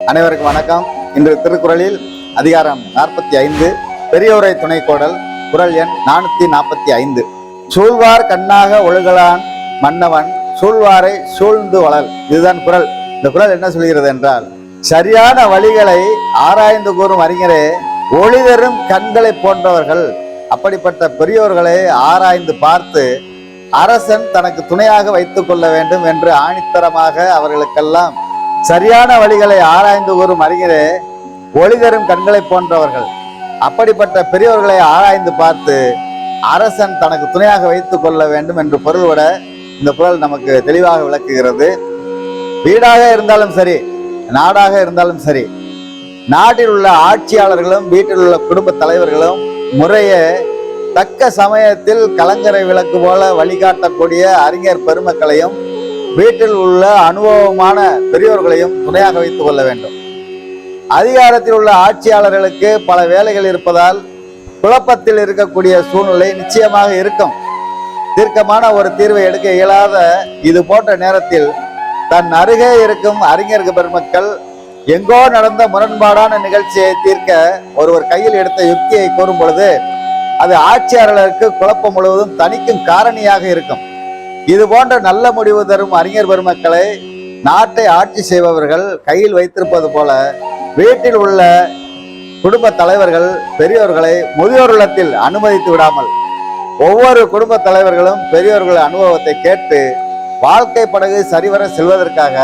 அனைவருக்கும் வணக்கம். இன்று திருக்குறளில் அதிகாரம் நாற்பத்தி ஐந்து பெரியோரை துணைக்கோட குரல் எண் நானூத்தி நாற்பத்தி ஐந்து. சூழ்வார் கண்ணாக ஒழுகலான் மன்னவன் சூழ்வாரை சூழ்ந்து வளர் இதுதான் குரல் இந்த குரல் என்ன சொல்கிறது என்றால் சரியான வழிகளை ஆராய்ந்து கூறும் அறிஞரே ஒளிதரும் கண்களை போன்றவர்கள். அப்படிப்பட்ட பெரியோர்களை ஆராய்ந்து பார்த்து அரசன் தனக்கு துணையாக வைத்துக் கொள்ள வேண்டும் என்று ஆணித்தரமாக அவர்களுக்கெல்லாம் சரியான வழிகளை ஆராய்ந்து கூறும் அறிஞரே ஒளி தரும் கண்களை போன்றவர்கள். அப்படிப்பட்ட பெரியவர்களை ஆராய்ந்து பார்த்து அரசன் தனக்கு துணையாக வைத்துக் கொள்ள வேண்டும் என்று பொருள்விட இந்த குரல் நமக்கு தெளிவாக விளக்குகிறது. வீடாக இருந்தாலும் சரி நாடாக இருந்தாலும் சரி நாட்டில் உள்ள ஆட்சியாளர்களும் வீட்டில் உள்ள குடும்ப தலைவர்களும் முறையை தக்க சமயத்தில் கலங்கரை விளக்கு போல வழிகாட்டக்கூடிய அறிஞர் பெருமக்களையும் வீட்டில் உள்ள அனுபவமான பெரியோர்களையும் துணையாக வைத்துக் கொள்ள வேண்டும். அதிகாரத்தில் உள்ள ஆட்சியாளர்களுக்கு பல வேலைகள் இருப்பதால் குழப்பத்தில் இருக்கக்கூடிய சூழ்நிலை நிச்சயமாக இருக்கும். தீர்க்கமான ஒரு தீர்வை எடுக்க இயலாத இது போன்ற நேரத்தில் தன் அருகே இருக்கும் அறிஞர் பெருமக்கள் எங்கோ நடந்த முரண்பாடான நிகழ்ச்சியை தீர்க்க ஒருவர் கையில் எடுத்த யுக்தியை கூறும் பொழுது அது ஆட்சியாளர்களுக்கு குழப்பம் முழுவதும் தணிக்கும் காரணியாக இருக்கும். இது போன்ற நல்ல முடிவு தரும் அறிஞர் பெருமக்களை நாட்டை ஆட்சி செய்பவர்கள் கையில் வைத்திருப்பது போல வீட்டில் உள்ள குடும்ப தலைவர்கள் பெரியோர்களை முதியோர் இல்லத்தில் அனுமதித்து விடாமல் ஒவ்வொரு குடும்ப தலைவர்களும் பெரியோர்கள் அனுபவத்தை கேட்டு வாழ்க்கை படகு சரிவர செல்வதற்காக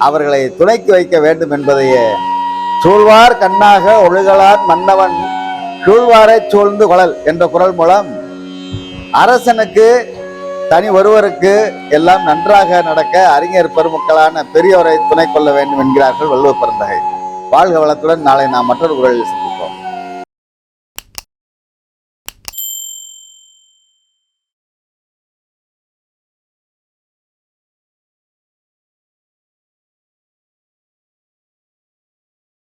அவர்களை துணைக்கு வைக்க வேண்டும் என்பதையே சூழ்வார் கண்ணாக ஒழுகலான் மன்னவன் சூழ்வாரை சூழ்ந்து கொழல் என்ற குரல் மூலம் அரசனுக்கு தனி ஒருவருக்கு எல்லாம் நன்றாக நடக்க அறிஞர் பெருமக்களான பெரியவரை துணை கொள்ள வேண்டும் என்கிறார்கள் வள்ளுவ பிறந்தகை வாழ்க வளத்துடன் நாளை நாம் மற்றொரு குரலில் சந்திப்போம்.